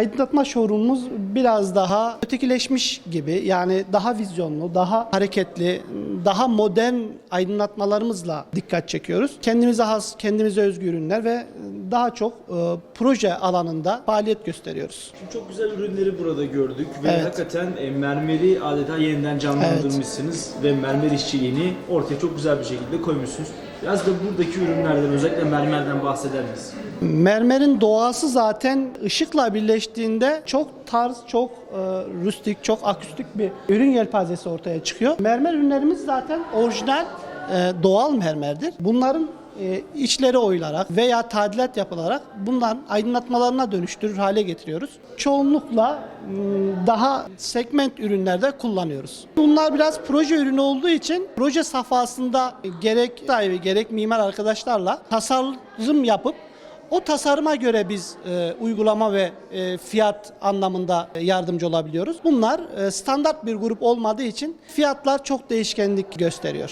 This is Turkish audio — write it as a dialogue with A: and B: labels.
A: Aydınlatma showroomumuz biraz daha ötekileşmiş gibi yani daha vizyonlu, daha hareketli, daha modern aydınlatmalarımızla dikkat çekiyoruz. Kendimize has, kendimize özgü ürünler ve daha çok e, proje alanında faaliyet gösteriyoruz.
B: Şimdi çok güzel ürünleri burada gördük ve
A: Evet.
B: hakikaten e, mermeri adeta yeniden canlandırmışsınız ve mermer işçiliğini ortaya çok güzel bir şekilde koymuşsunuz. Biraz da buradaki ürünlerden özellikle mermerden bahseder miyiz?
A: Mermerin doğası zaten ışıkla birleştiğinde çok tarz, çok e, rustik, çok akustik bir ürün yelpazesi ortaya çıkıyor. Mermer ürünlerimiz zaten orijinal e, doğal mermerdir. Bunların e, içleri oyularak veya tadilat yapılarak bundan aydınlatmalarına dönüştürür hale getiriyoruz. Çoğunlukla m, daha segment ürünlerde kullanıyoruz. Bunlar biraz proje ürünü olduğu için proje safhasında gerek sahibi gerek mimar arkadaşlarla tasarım yapıp o tasarıma göre biz e, uygulama ve e, fiyat anlamında yardımcı olabiliyoruz. Bunlar e, standart bir grup olmadığı için fiyatlar çok değişkenlik gösteriyor.